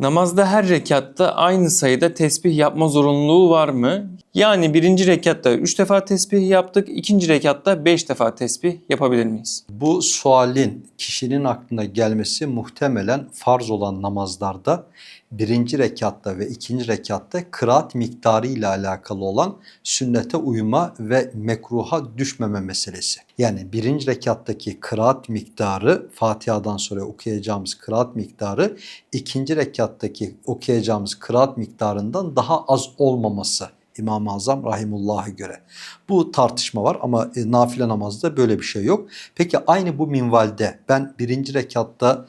Namazda her rekatta aynı sayıda tesbih yapma zorunluluğu var mı? Yani birinci rekatta 3 defa tesbih yaptık, ikinci rekatta 5 defa tesbih yapabilir miyiz? Bu sualin kişinin aklına gelmesi muhtemelen farz olan namazlarda birinci rekatta ve ikinci rekatta kıraat miktarı ile alakalı olan sünnete uyma ve mekruha düşmeme meselesi. Yani birinci rekattaki kıraat miktarı Fatiha'dan sonra okuyacağımız kıraat miktarı ikinci rekattaki okuyacağımız kıraat miktarından daha az olmaması. İmam-ı Azam Rahimullah'a göre. Bu tartışma var ama e, nafile namazda böyle bir şey yok. Peki aynı bu minvalde ben birinci rekatta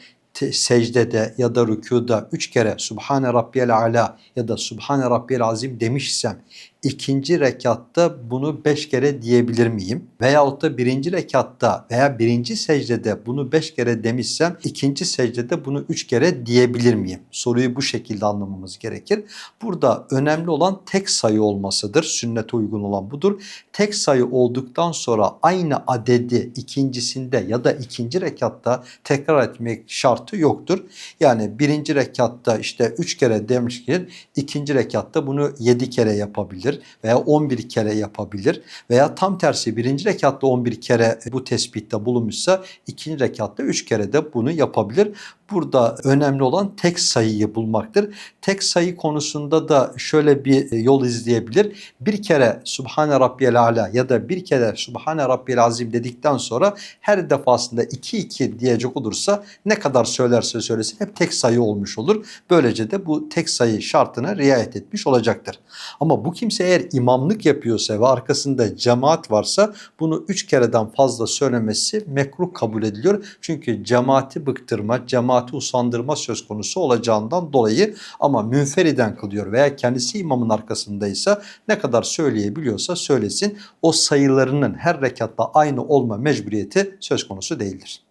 secdede ya da rükuda üç kere Subhane Rabbiyel Ala ya da Subhane Rabbiyel Azim demişsem ikinci rekatta bunu beş kere diyebilir miyim? Veyahut da birinci rekatta veya birinci secdede bunu beş kere demişsem ikinci secdede bunu üç kere diyebilir miyim? Soruyu bu şekilde anlamamız gerekir. Burada önemli olan tek sayı olmasıdır. Sünnete uygun olan budur. Tek sayı olduktan sonra aynı adedi ikincisinde ya da ikinci rekatta tekrar etmek şartı yoktur. Yani birinci rekatta işte üç kere demişken ikinci rekatta bunu yedi kere yapabilir veya 11 kere yapabilir veya tam tersi birinci rekatta 11 kere bu tespitte bulunmuşsa ikinci rekatta 3 kere de bunu yapabilir. Burada önemli olan tek sayıyı bulmaktır. Tek sayı konusunda da şöyle bir e, yol izleyebilir. Bir kere Subhane Rabbiyel Ala ya da bir kere Subhane Rabbiyel Azim dedikten sonra her defasında 2-2 diyecek olursa ne kadar söylerse söylesin hep tek sayı olmuş olur. Böylece de bu tek sayı şartına riayet etmiş olacaktır. Ama bu kimse eğer imamlık yapıyorsa ve arkasında cemaat varsa bunu üç kereden fazla söylemesi mekruh kabul ediliyor. Çünkü cemaati bıktırma, cemaati usandırma söz konusu olacağından dolayı ama münferiden kılıyor veya kendisi imamın arkasındaysa ne kadar söyleyebiliyorsa söylesin. O sayılarının her rekatta aynı olma mecburiyeti söz konusu değildir.